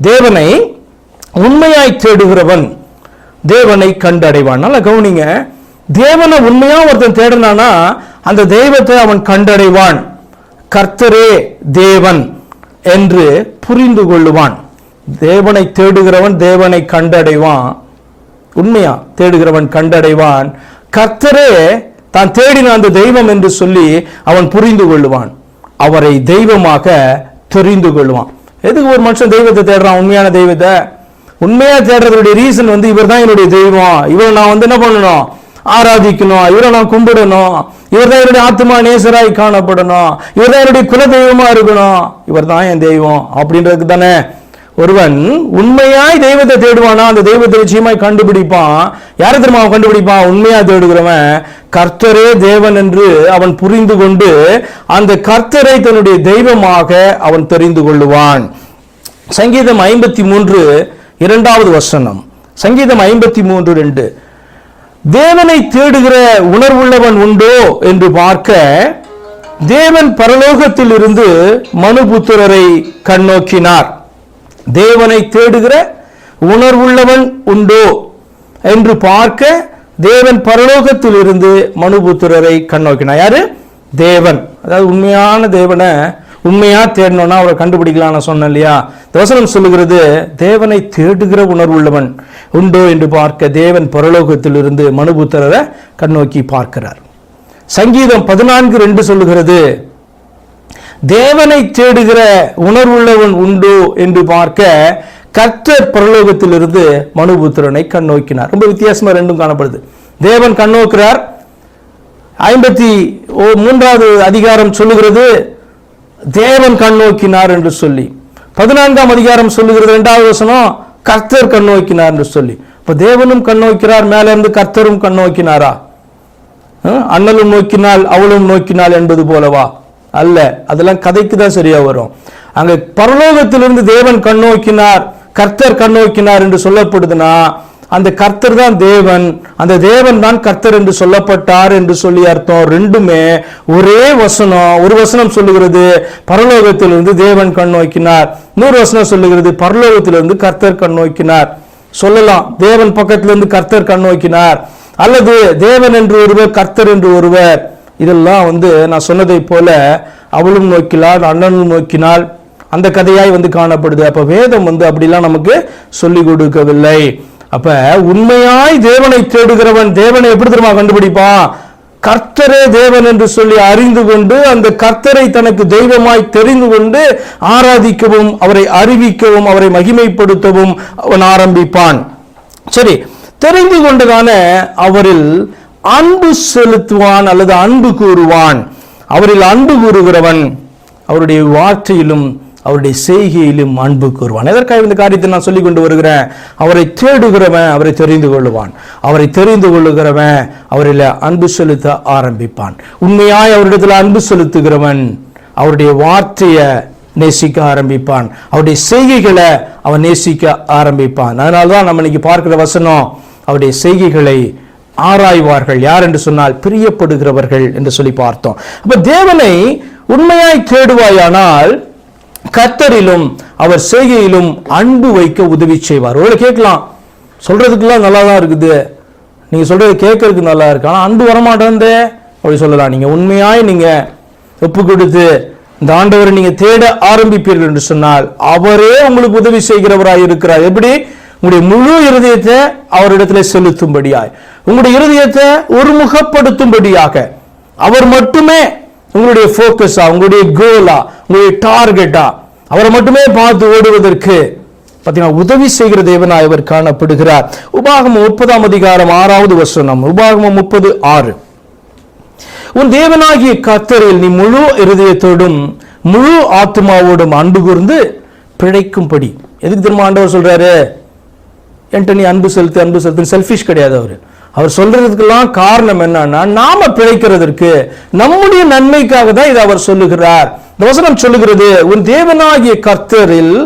தேவனை உண்மையாய் தேடுகிறவன் தேவனை கண்டடைவான். நல்லா கவனிங்க. தேவனை உண்மையாக ஒருத்தன் தேடினானா அந்த தெய்வத்தை அவன் கண்டடைவான். கர்த்தரே தேவன் என்று புரிந்து கொள்ளுவான். தேவனை தேடுகிறவன் தேவனை கண்டடைவான். உண்மையா? தேடுகிறவன் கண்டடைவான். கர்த்தரே தான் தேடின அந்த தெய்வம் என்று சொல்லி அவன் புரிந்து கொள்ளுவான். அவரை தெய்வமாக தெரிந்து கொள்வான். எதுக்கு ஒரு மனுஷன் தெய்வத்தை தேடுறான்? உண்மையான தெய்வத்தை. உண்மையாக தேடுறதுடைய ரீசன் வந்து இவர் தான் என்னுடைய தெய்வம். இவரை நான் வந்து என்ன பண்ணணும்? ஆராதிக்கணும். இவரை நான் கும்பிடணும். இவர் தான் என்னுடைய ஆத்மா நேசராய் காணப்படணும். இவர் தான் என்னுடைய குல தெய்வமா இருக்கணும். இவர் தான் என் தெய்வம் அப்படின்றதுக்கு தானே ஒருவன் உண்மையாய் தெய்வத்தை தேடுவானா? அந்த தெய்வத்தை நிச்சயமாய் கண்டுபிடிப்பான் யார திரும்ப அவன் கண்டுபிடிப்பான் உண்மையா தேடுகிறவன் கர்த்தரே தேவன் என்று அவன் புரிந்து கொண்டு அந்த கர்த்தரை தன்னுடைய தெய்வமாக அவன் தெரிந்து கொள்ளுவான். சங்கீதம் ஐம்பத்தி மூன்று இரண்டாவது வசனம். சங்கீதம் ஐம்பத்தி மூன்று ரெண்டு. தேவனை தேடுகிற உணர்வுள்ளவன் உண்டோ என்று பார்க்க தேவன் பரலோகத்தில் இருந்து மனுபுத்திரரை கண்ணோக்கினார். தேவனை தேடுகிற உணர்வுள்ளவன் உண்டோ என்று பார்க்க தேவன் பரலோகத்தில் இருந்து மனுபுத்திரரை கண்ணோக்கினார் யாரு? தேவன். அதாவது உண்மையான தேவனை உண்மையா தேடணும்னா அவரை கண்டுபிடிக்கலாம்னு சொன்னேன் இல்லையா? தோசனம் சொல்லுகிறது தேவனை தேடுகிற உணர்வுள்ளவன் உண்டோ என்று பார்க்க தேவன் பரலோகத்தில் இருந்து மனுபுத்திரரை கண்ணோக்கி பார்க்கிறார். சங்கீதம் பதினான்கு ரெண்டு சொல்லுகிறது தேவனை தேடுகிற உணர்வுள்ளவன் உண்டோ என்று பார்க்க கர்த்தர் பரலோகத்திலிருந்து மனுபுத்திரனை கண்ணோக்கினார். ரொம்ப வித்தியாசமாக ரெண்டும் காணப்படுது. தேவன் கண்ணோக்கிறார். ஐம்பத்தி ஓ- மூன்றாவது அதிகாரம் சொல்லுகிறது தேவன் கண்ணோக்கினார் என்று சொல்லி. பதினான்காம் அதிகாரம் சொல்லுகிறது ரெண்டாவது வசனம் கர்த்தர் கண்ணோக்கினார் என்று சொல்லி. இப்போ தேவனும் கண்ணோக்கிறார் மேலே இருந்து கர்த்தரும் கண்ணோக்கினாரா? அண்ணலும் நோக்கினால் அவளும் நோக்கினாள் என்பது போலவா? அல்ல. அதெல்லாம் கதைக்கு தான் சரியா வரும். அங்க பரலோகத்திலிருந்து தேவன் கண்ணோக்கினார் கர்த்தர் கண்ணோக்கினார் என்று சொல்லப்படுதுன்னா அந்த கர்த்தர் தான் தேவன் அந்த தேவன் தான் கர்த்தர் என்று சொல்லப்பட்டார் என்று சொல்லி அர்த்தம் ரெண்டுமே ஒரே வசனம். ஒரு வசனம் சொல்லுகிறது பரலோகத்திலிருந்து தேவன் கண் நோக்கினார். நூறு வசனம் சொல்லுகிறது பரலோகத்திலிருந்து கர்த்தர் கண் நோக்கினார். சொல்லலாம் தேவன் பக்கத்திலிருந்து கர்த்தர் கண்ணோக்கினார் அல்லது தேவன் என்று ஒருவர் கர்த்தர் என்று ஒருவர் இதெல்லாம் வந்து நான் சொன்னதை போல அவளும் நோக்கினாள் அண்ணனும் நோக்கினால் அந்த கதையாய் வந்து காணப்படுது. அப்போ வேதம் வந்து அப்படிலாம் நமக்கு சொல்லி கொடுக்கவில்லை. அப்போ உண்மையாய் தேவனை தேடுகிறவன் தேவனை எப்படி தெரியுமா கண்டுபிடிப்பான்? கர்த்தரே தேவன் என்று சொல்லி அறிந்து கொண்டு அந்த கர்த்தரை தனக்கு தெய்வமாய் தெரிந்து கொண்டு ஆராதிக்கவும் அவரை அறிவிக்கவும் அவரை மகிமைப்படுத்தவும் அவன் ஆரம்பிப்பான். சரி தெரிந்து கொண்டுதானே அவரில் அன்பு செலுத்துவான் அல்லது அன்பு கூறுவான். அவரில் அன்பு கூறுகிறவன் அவருடைய வார்த்தையிலும் அவருடைய செய்கையிலும் அன்பு கூறுவான். எதற்காக இந்த காரியத்தை நான் சொல்லிக் கொண்டு வருகிறேன்? அவரை தேடுகிறவன் அவரை தெரிந்து கொள்ளுவான். அவரை தெரிந்து கொள்ளுகிறவன் அவரில் அன்பு செலுத்த ஆரம்பிப்பான். உண்மையாய் அவரிடத்தில் அன்பு செலுத்துகிறவன் அவருடைய வார்த்தையை நேசிக்க ஆரம்பிப்பான். அவருடைய செய்கைகளை அவன் நேசிக்க ஆரம்பிப்பான். அதனால தான் நம்ம இன்னைக்கு பார்க்கிற வசனம் அவருடைய செய்கைகளை ஆராய்வார்கள். யார் என்று சொன்னால் பிரியப்படுகிறவர்கள் என்று சொல்லி பார்த்தோம். அப்ப தேவனை உண்மையாய் தேடுவாயானால் கத்தரிலும் அவர் செய்கையிலும் அன்பு வைக்க உதவி செய்வார். ஒரு கேட்கலாம். சொல்றதுக்கெல்லாம் நல்லா தான் இருக்குது. நீங்க சொல்றது கேட்கறதுக்கு நல்லா இருக்கு. ஆனால் அன்பு வரமாட்டேந்தே அப்படி சொல்லலாம். நீங்க உண்மையாய் நீங்க ஒப்பு கொடுத்து இந்த ஆண்டவரை நீங்க தேட ஆரம்பிப்பீர்கள் என்று சொன்னால் அவரே உங்களுக்கு உதவி செய்கிறவராய் இருக்கிறார். எப்படி? உங்களுடைய முழு இருதயத்தை அவரிடத்துல செலுத்தும்படியாய். உங்களுடைய இருதயத்தை ஒருமுகப்படுத்தும்படியாக. அவர் மட்டுமே உங்களுடைய ஃபோக்கஸா உங்களுடைய கோலா உங்களுடைய டார்கெட்டா அவரை மட்டுமே பார்த்து ஓடுவதற்கு பார்த்தீங்கன்னா உதவி செய்கிற தேவனாய் அவர் காணப்படுகிறார். உபாகமம் முப்பதாம் அதிகாரம் ஆறாவது வசனம் உபாகமம் முப்பது ஆறு. உன் தேவனாகிய கத்தரில் நீ முழு இருதயத்தோடும் முழு ஆத்மாவோடும் அன்பு கூர்ந்து பிழைக்கும்படி. எதுக்கு திரும்ப ஆண்டவர் சொல்றாரு? என்கிட்ட நீ அன்பு செலுத்து அன்பு செலுத்து செல்ஃபிஷ் கிடையாது அவர். அவர் சொல்றதுக்கெல்லாம் காரணம் என்னன்னா நாம பிழைக்கிறதற்கு நம்முடைய நன்மைக்காக தான் இதை அவர் சொல்லுகிறார். இந்த வசனம் சொல்லுகிறது உன் தேவனாகிய கர்த்தரில்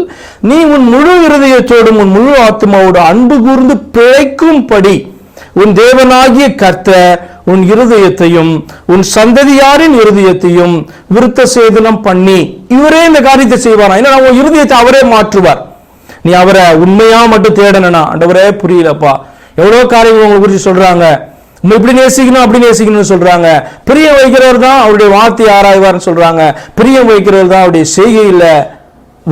நீ உன் முழு இருதயத்தோடும் உன் முழு ஆத்மாவோடு அன்பு கூர்ந்து பிழைக்கும்படி உன் தேவனாகிய கர்த்தர் உன் இருதயத்தையும் உன் சந்ததியாரின் இருதயத்தையும் விருத்த சேதனம் பண்ணி இவரே இந்த காரியத்தை செய்வாரா? ஏன்னா உன் இருதயத்தை அவரே மாற்றுவார். நீ அவரை உண்மையாக மட்டும் தேடணும்னா ஆண்டவரே புரியலப்பா. எவ்வளோ காரியங்கள் உங்களை குறித்து சொல்கிறாங்க உங்களை இப்படி நேசிக்கணும் அப்படி நேசிக்கணும்னு சொல்றாங்க. பிரியம் வைக்கிறவர் தான் அவருடைய வார்த்தை ஆராய்வார்னு சொல்றாங்க. பிரியம் வைக்கிறவர் தான் அவருடைய செய்கையில்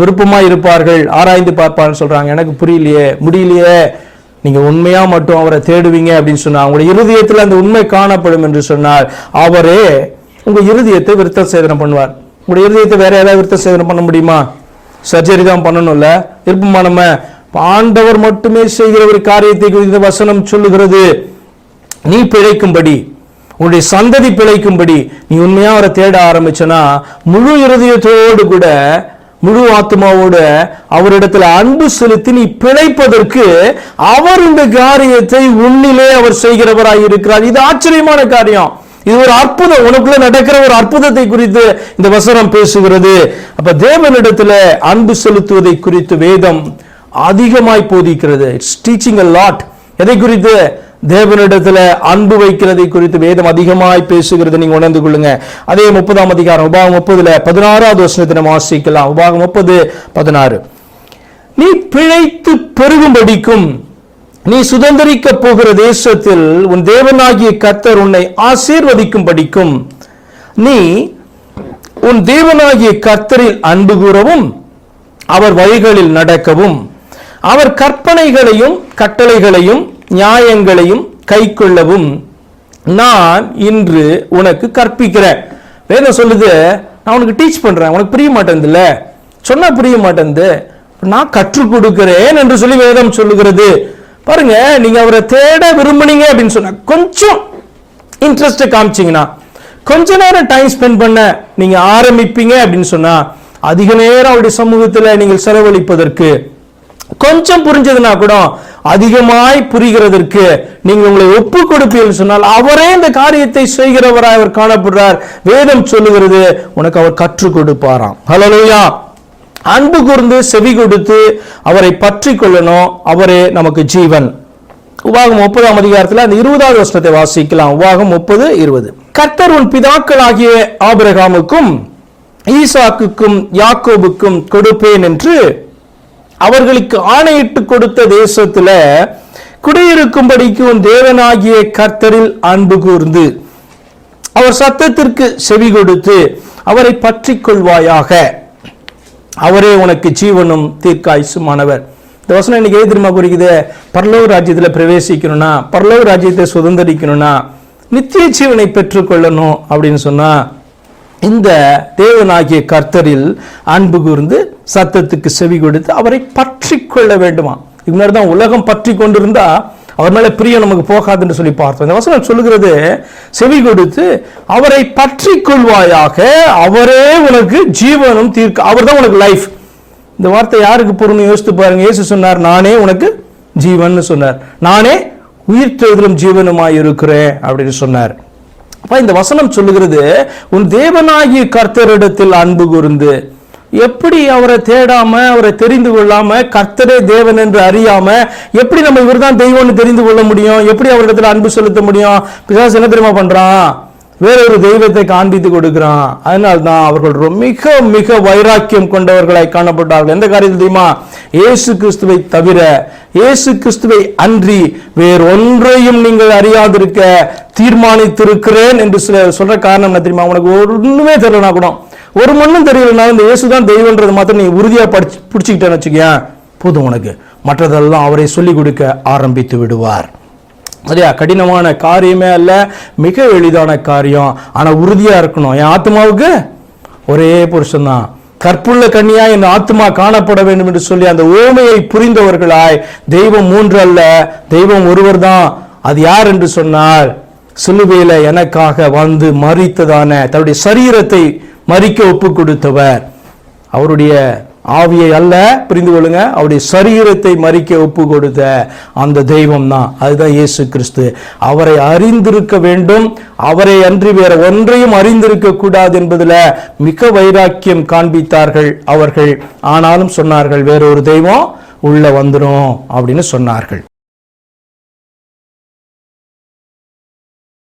விருப்பமா இருப்பார்கள் ஆராய்ந்து பார்ப்பார்னு சொல்றாங்க. எனக்கு புரியலையே முடியலையே. நீங்க உண்மையா மட்டும் அவரை தேடுவீங்க அப்படின்னு சொன்னா உங்களுடைய இருதயத்தில் அந்த உண்மை காணப்படும் என்று சொன்னால் அவரே உங்க இருதயத்தை விருத்த சேதனம் பண்ணுவார். உங்களுடைய இருதயத்தை வேற ஏதாவது விருத்த சேதனம் பண்ண முடியுமா? சர்ஜரி தான் பண்ணணும்ல. விருப்பமா நம்ம? ஆண்டவர் மட்டுமே செய்கிற ஒரு காரியத்தை குறித்து இந்த வசனம் சொல்லுகிறது. நீ பிழைக்கும்படி உன்னுடைய சந்ததி பிழைக்கும்படி நீ உண்மையா அவரை தேட ஆரம்பிச்சனா முழு இருதயத்தோடு கூட முழு ஆத்மாவோட அவரிடத்துல அன்பு செலுத்தி நீ பிழைப்பதற்கு அவர் இந்த காரியத்தை உன்னிலே அவர் செய்கிறவராய் இருக்கிறார். இது ஆச்சரியமான காரியம். இது ஒரு அற்புதம். உனக்குள்ள நடக்கிற ஒரு அற்புதத்தை குறித்து இந்த வசனம் பேசுகிறது. அப்ப தேவனிடத்துல அன்பு செலுத்துவதை குறித்து வேதம் அதிகமாய் போதிக்கிறது. இட்ஸ் டீச்சிங் அ லாட் எதை குறித்து? தேவனிடத்துல அன்பு வைக்கிறதை குறித்து வேதம் அதிகமாய் பேசுகிறது. நீங்க உணர்ந்து கொள்ளுங்க. அதே முப்பதாம் அதிகாரம் உபாகம் முப்பதுல பதினாறாவது வசனத்தை நம்ம வாசிக்கலாம். உபாகம் முப்பது பதினாறு. நீ பிழைத்து பெருகும்படிக்கும் நீ சுதந்திரிக்க போகிற தேசத்தில் உன் தேவனாகிய கத்தர் உன்னை ஆசீர்வதிக்கும் படிக்கும் நீ உன் தேவனாகிய கர்த்தரில் அன்பு கூறவும் அவர் வழிகளில் நடக்கவும். அவர் கற்பனைகளையும் கட்டளைகளையும் நியாயங்களையும் கைக்கொள்ளவும் நான் இன்று உனக்கு கற்பிக்கிறேன். வேதம் சொல்லுது? நான் உனக்கு டீச் பண்றேன். உனக்கு புரிய மாட்டேங்குதுல்ல? சொன்னா புரிய மாட்டேங்குது. நான் கற்றுக் கொடுக்கிறேன் என்று சொல்லி வேதம் சொல்லுகிறது. பாருங்க நீங்க அவரை தேட விரும்புனீங்க அப்படின்னு சொன்னா கொஞ்சம் இன்ட்ரெஸ்ட் காமிச்சிங்கன்னா கொஞ்ச நேரம் டைம் ஸ்பெண்ட் பண்ண நீங்க ஆரம்பிப்பீங்க அப்படின்னு சொன்னா அதிக நேரம் அவருடைய சமூகத்தில் நீங்கள் செலவழிப்பதற்கு கொஞ்சம் புரிஞ்சதுன்னா கூட அதிகமாய் புரிகிறதற்கு நீங்கள் உங்களை ஒப்பு கொடுப்பீர்கள் சொன்னால் அவரே இந்த காரியத்தை செய்கிறவராய் அவர் காணப்படுறார். வேதம் சொல்லுகிறது உனக்கு அவர் கற்றுக் கொடுப்பாராம். ஹலோ அன்பு கூர்ந்து செவி கொடுத்து அவரை பற்றி கொள்ளணும் அவரே நமக்கு ஜீவன். உபாகம் முப்பதாம் அதிகாரத்தில் அந்த இருபதாவது வருஷத்தை வாசிக்கலாம். உபாகம் முப்பது இருபது. கர்த்தர் உன் பிதாக்களாகிய ஆபிரகாமுக்கும் ஈசாக்குக்கும் யாக்கோபுக்கும் கொடுப்பேன் என்று அவர்களுக்கு ஆணையிட்டு கொடுத்த தேசத்துல குடியிருக்கும்படிக்கு உன் தேவனாகிய கர்த்தரில் அன்பு கூர்ந்து அவர் சத்தத்திற்கு செவி கொடுத்து அவரை பற்றி கொள்வாயாக. அவரே உனக்கு ஜீவனும் தீர்க்காயுசுமானவர். இந்த வசனம் இன்னைக்கு எது தெரியுமா குறிக்குது பரலோக ராஜ்யத்தில் பிரவேசிக்கணும்னா பரலோக ராஜ்யத்தை சுதந்திரிக்கணும்னா நித்திய ஜீவனை பெற்றுக்கொள்ளணும் அப்படின்னு சொன்னா இந்த தேவனாகிய கர்த்தரில் அன்பு கூர்ந்து சத்தத்துக்கு செவி கொடுத்து அவரை பற்றி கொள்ள வேண்டுமா? இதுக்கு முன்னாடி தான் உலகம் பற்றி கொண்டிருந்தா அவர் மேலே பிரியம் நமக்கு போகாதுன்னு சொல்லி பார்த்தோம். இந்த வசனம் சொல்லுகிறது செவி கொடுத்து அவரை பற்றி கொள்வாயாக அவரே உனக்கு ஜீவனும் தீர்க்க அவர் தான் உனக்கு லைஃப் இந்த வார்த்தை யாருக்கு பொருள்னு யோசித்து பாருங்க. இயேசு சொன்னார் நானே உனக்கு ஜீவன் சொன்னார். நானே உயிர் தேர்தலும் ஜீவனுமாய் இருக்கிறேன் அப்படின்னு சொன்னார். அப்ப இந்த வசனம் சொல்லுகிறது உன் தேவனாகிய கர்த்தரிடத்தில் அன்பு கூர்ந்து எப்படி அவரை தேடாம அவரை தெரிந்து கொள்ளாம கர்த்தரே தேவன் என்று அறியாம எப்படி நம்ம இவர்தான் தெய்வம்னு தெரிந்து கொள்ள முடியும்? எப்படி அவரிடத்துல அன்பு செலுத்த முடியும்? பிசாசு என்ன தெரியுமா பண்றான்? வேறொரு தெய்வத்தை காண்பித்து கொடுக்கிறான். அதனால்தான் அவர்கள் மிக மிக வைராக்கியம் கொண்டவர்களாய் காணப்பட்டார்கள். எந்த காரியத்தில் தெரியுமா? இயேசு கிறிஸ்துவை தவிர இயேசு கிறிஸ்துவை அன்றி வேறொன்றையும் நீங்கள் அறியாதிருக்க தீர்மானித்திருக்கிறேன் என்று சொல்ற காரணம் என்ன தெரியுமா? உனக்கு ஒண்ணுமே தெரியலனா கூட. ஒரு மண்ணும் தெரியலனாலும் இந்த இயேசு தான் தெய்வன்றது மாத்திரம் நீ உறுதியாக படிச்சு பிடிச்சிக்கிட்டேன்னு வச்சுக்கேன் போதும் உனக்கு. மற்றதெல்லாம் அவரை சொல்லிக் கொடுக்க ஆரம்பித்து விடுவார். சரியா? கடினமான காரியமே அல்ல மிக எளிதான காரியம். ஆனால் உறுதியாக இருக்கணும். என் ஆத்மாவுக்கு ஒரே புருஷன்தான். கற்புள்ள கண்ணியா என் ஆத்மா காணப்பட வேண்டும் என்று சொல்லி அந்த ஓமையை புரிந்தவர்களாய் தெய்வம் மூன்று அல்ல தெய்வம் ஒருவர் தான் அது யார் என்று சொன்னால் சிலுவையில் எனக்காக வந்து மறித்ததான தன்னுடைய சரீரத்தை மறிக்க ஒப்பு கொடுத்தவர். அவருடைய ஆவியை அல்ல புரிந்து கொள்ளுங்க அவருடைய சரீரத்தை மறிக்க ஒப்பு கொடுத்த அந்த தெய்வம் தான். அதுதான் இயேசு கிறிஸ்து. அவரை அறிந்திருக்க வேண்டும். அவரை அன்றி வேற ஒன்றையும் அறிந்திருக்க கூடாது என்பதில் மிக வைராக்கியம் காண்பித்தார்கள் அவர்கள். ஆனாலும் சொன்னார்கள் வேறொரு தெய்வம் உள்ள வந்துடும் அப்படின்னு சொன்னார்கள்.